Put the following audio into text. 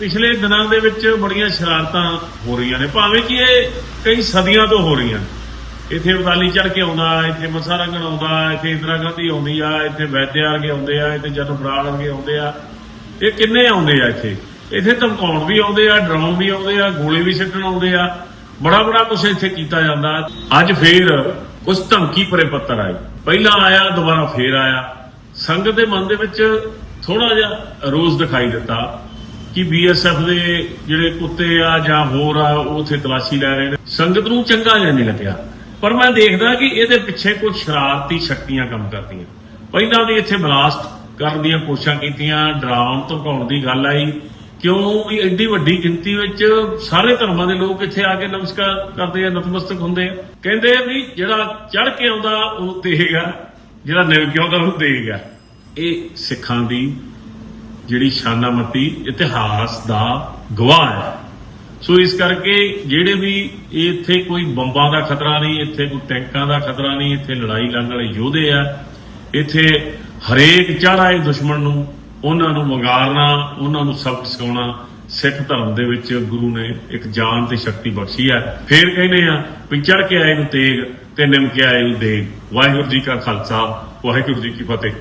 ਪਿਛਲੇ ਦਿਨਾਂ ਦੇ ਵਿੱਚ ਬੜੀਆਂ ਸ਼ਰਾਰਤਾਂ ਹੋ ਰਹੀਆਂ ਨੇ। ਭਾਵੇਂ ਕਿ ਇਹ ਕਈ ਸਦੀਆਂ ਤੋਂ ਹੋ ਰਹੀਆਂ ਨੇ। ਇੱਥੇ ਉਦਾਲੀ ਚੜ ਕੇ ਆਉਂਦਾ, ਇੱਥੇ ਮਸਾ ਆਉਂਦਾ, ਇੱਥੇ ਇੰਦਰਾ ਗਾਂਧੀ ਆਉਂਦੀ ਆ, ਇੱਥੇ ਵੈਦਿਆ ਵਰਗੇ ਆਉਂਦੇ ਆ, ਇੱਥੇ ਜਨ ਬਰਾੜ ਵਰਗੇ ਆਉਂਦੇ ਆ। ਇਹ ਕਿੰਨੇ ਆਉਂਦੇ ਆ ਇੱਥੇ? ਇੱਥੇ ਧਮਕਾਉਣ ਵੀ ਆਉਂਦੇ ਆ, ਡਰਾਉਣ ਵੀ ਆਉਂਦੇ ਆ, ਗੋਲੇ ਵੀ ਸਿੱਟਣ ਆਉਂਦੇ ਆ। ਬੜਾ ਬੜਾ ਕੁਛ ਇੱਥੇ ਕੀਤਾ ਜਾਂਦਾ। ਅੱਜ ਫੇਰ ਕੁਛ ਧਮਕੀ ਪਰੇ ਪੱਤਰ ਆਏ। ਪਹਿਲਾਂ ਆਇਆ, ਦੁਬਾਰਾ ਫੇਰ ਆਇਆ। ਸੰਗਤ ਦੇ ਮਨ ਦੇ ਵਿੱਚ ਥੋੜਾ ਜਿਹਾ ਰੋਜ਼ ਦਿਖਾਈ ਦਿੱਤਾ। ਕਿ ਬੀਐਸਐਫ ਦੇ ਜਿਹੜੇ ਕੁੱਤੇ ਆ ਜਾਂ ਹੋਰ ਆ, ਉਹ ਉੱਥੇ ਤਲਾਸ਼ੀ ਲੈ ਰਹੇ ਨੇ। ਸੰਗਤ ਨੂੰ ਚੰਗਾ ਜਿਹਾ ਨਹੀਂ ਲੱਗਿਆ। ਪਰ ਮੈਂ ਦੇਖਦਾ ਕਿ ਇਹਦੇ ਪਿੱਛੇ ਕੁਝ ਸ਼ਰਾਰਤੀ ਸ਼ਕਤੀਆਂ ਕੰਮ ਕਰਦੀਆਂ। ਪਹਿਲਾਂ ਵੀ ਇੱਥੇ ਬਲਾਸਟ ਕਰਨ ਦੀਆਂ ਕੋਸ਼ਿਸ਼ਾਂ ਕੀਤੀਆਂ, ਡਰਾਉਣ ਧਮਕਾਉਣ ਦੀ ਗੱਲ ਆਈ। ਕਿਉਂ? ਵੀ ਐਡੀ ਵੱਡੀ ਗਿਣਤੀ ਵਿੱਚ ਸਾਰੇ ਧਰਮਾਂ ਦੇ ਲੋਕ ਇੱਥੇ ਆ ਕੇ ਨਮਸਕਾਰ ਕਰਦੇ ਆ, ਨਤਮਸਤਕ ਹੁੰਦੇ ਆ। ਕਹਿੰਦੇ ਵੀ ਜਿਹੜਾ ਚੜ ਕੇ ਆਉਂਦਾ ਉਹਨੂੰ ਦੇਗਾ ਜਿਹੜਾ ਨਿਵ ਕੇ ਆਉਂਦਾ ਉਹਨੂੰ ਦੇਗਾ ਇਹ ਸਿੱਖਾਂ ਦੀ ਜਿਹੜੀ ਸ਼ਾਨਾਮਤੀ ਇਤਿਹਾਸ ਦਾ ਗਵਾਹ ਹੈ। ਸੋ ਇਸ ਕਰਕੇ ਜਿਹੜੇ ਵੀ ਇੱਥੇ ਕੋਈ ਬੰਬਾਂ ਦਾ ਖਤਰਾ ਨਹੀਂ, ਇੱਥੇ ਕੋਈ ਟੈਂਕਾਂ ਦਾ ਖਤਰਾ ਨਹੀਂ, ਇੱਥੇ ਲੜਾਈ ਲੜਨ ਵਾਲੇ ਯੋਧੇ ਆ, ਇੱਥੇ ਹਰੇਕ ਚੜ੍ਹਾਏ ਦੁਸ਼ਮਣ ਨੂੰ, ਉਹਨਾਂ ਨੂੰ ਵੰਗਾਰਨਾ, ਉਹਨਾਂ ਨੂੰ ਸਬਕ ਸਿਖਾਉਣਾ, ਸਿੱਖ ਧਰਮ ਦੇ ਵਿੱਚ ਗੁਰੂ ਨੇ ਇੱਕ ਜਾਨ ਤੇ ਸ਼ਕਤੀ ਬਖਸ਼ੀ ਹੈ ਫੇਰ ਕਹਿੰਦੇ ਆ ਵੀ ਚੜ ਕੇ ਆਏ ਨੂੰ ਤੇਗ ਤੇ ਨਿਮ ਕੇ ਆਏ ਨੂੰ ਦੇਗ ਵਾਹਿਗੁਰੂ ਜੀ ਕਾ ਖਾਲਸਾ, ਵਾਹਿਗੁਰੂ ਜੀ ਕੀ ਫਤਿਹ।